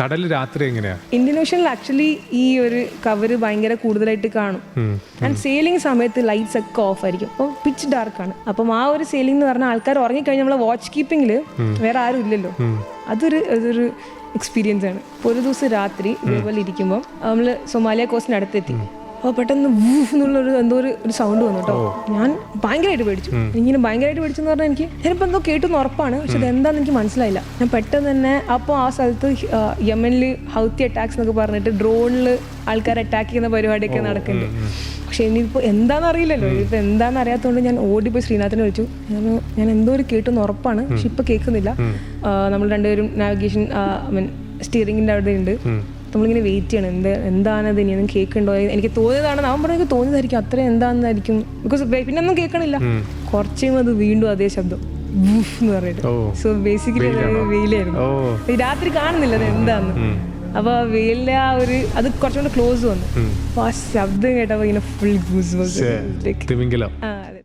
കടൽ രാത്രി എങ്ങനെയാ? ഇന്ത്യൻ ഓഷ്യനിൽ ആക്ച്വലി ഈ ഒരു കവർ ഭയങ്കര കൂടുതലായിട്ട് കാണും. ആൻഡ് സെയിലിംഗ് സമയത്ത് ലൈറ്റ്സ് ഒക്കെ ഓഫ് ആയിരിക്കും. അപ്പോൾ പിച്ച് ഡാർക്ക് ആണ്. അപ്പം ആ ഒരു സെയിലിംഗ് എന്ന് പറഞ്ഞാൽ ആൾക്കാർ ഉറങ്ങിക്കഴിഞ്ഞാൽ നമ്മളെ വാച്ച് കീപ്പിംഗിൽ വേറെ ആരും ഇല്ലല്ലോ. അതൊരു അതൊരു എക്സ്പീരിയൻസ് ആണ്. ഒരു ദിവസം രാത്രി ഇതേപോലെ ഇരിക്കുമ്പോൾ നമ്മൾ സൊമാലിയ കോസ്റ്റിന് അടുത്തെത്തി. അപ്പോൾ പെട്ടെന്ന് എന്നുള്ളൊരു എന്തോ ഒരു ഒരു സൗണ്ട് വന്നു കേട്ടോ. ഞാൻ ഭയങ്കരമായിട്ട് പേടിച്ചു. ഇങ്ങനെ ഭയങ്കരമായിട്ട് പേടിച്ചെന്ന് പറഞ്ഞാൽ എനിക്ക് ഞാനിപ്പോൾ എന്തോ കേട്ടെന്ന് ഉറപ്പാണ്. പക്ഷെ അത് എന്താണെന്ന് എനിക്ക് മനസ്സിലായില്ല. ഞാൻ പെട്ടെന്ന് തന്നെ അപ്പോൾ ആ സ്ഥലത്ത് യമനിൽ ഹൗത്തി അറ്റാക്സ് എന്നൊക്കെ പറഞ്ഞിട്ട് ഡ്രോണിൽ ആൾക്കാർ അറ്റാക്ക് ചെയ്യുന്ന പരിപാടിയൊക്കെ നടക്കുന്നുണ്ട്. പക്ഷെ ഇനിയിപ്പോൾ എന്താണെന്ന് അറിയില്ലല്ലോ. ഇപ്പം എന്താണെന്ന് അറിയാത്തതുകൊണ്ട് ഞാൻ ഓടിപ്പോയി ശ്രീനാഥിനെ വിളിച്ചു. ഞാൻ ഞാൻ എന്തോ ഒരു കേട്ടെന്ന് ഉറപ്പാണ്. പക്ഷെ ഇപ്പം കേൾക്കുന്നില്ല. നമ്മൾ രണ്ടുപേരും നാവിഗേഷൻ ഐ മീൻ സ്റ്റിയറിംഗിന്റെ അവിടെ ഉണ്ട്. നമ്മളിങ്ങനെ വെയിറ്റ് ചെയ്യണം. എന്ത് എന്താണത് ഇനി ഒന്നും കേൾക്കണ്ടോ? എനിക്ക് തോന്നിയതാണ്. അവൻ പറഞ്ഞു തോന്നിയതായിരിക്കും. അത്രയും എന്താണെന്നായിരിക്കും. ബിക്കോസ് പിന്നെ ഒന്നും കേൾക്കണില്ല. കുറച്ചും അത് വീണ്ടും അതേ ശബ്ദം. എന്ന് പറഞ്ഞിട്ട്. സോ ബേസിക്കലി വെയിലായിരുന്നു. രാത്രി കാണുന്നില്ല അത് എന്താന്ന്. അപ്പൊ ആ വെയിലിന്റെ ആ ഒരു അത് കുറച്ചുകൂടെ ക്ലോസ് വന്നു. അപ്പൊ ആ ശബ്ദം കേട്ടപ്പോ ഇങ്ങനെ ഫുൾ ഗൂസ് തിമിംഗലം.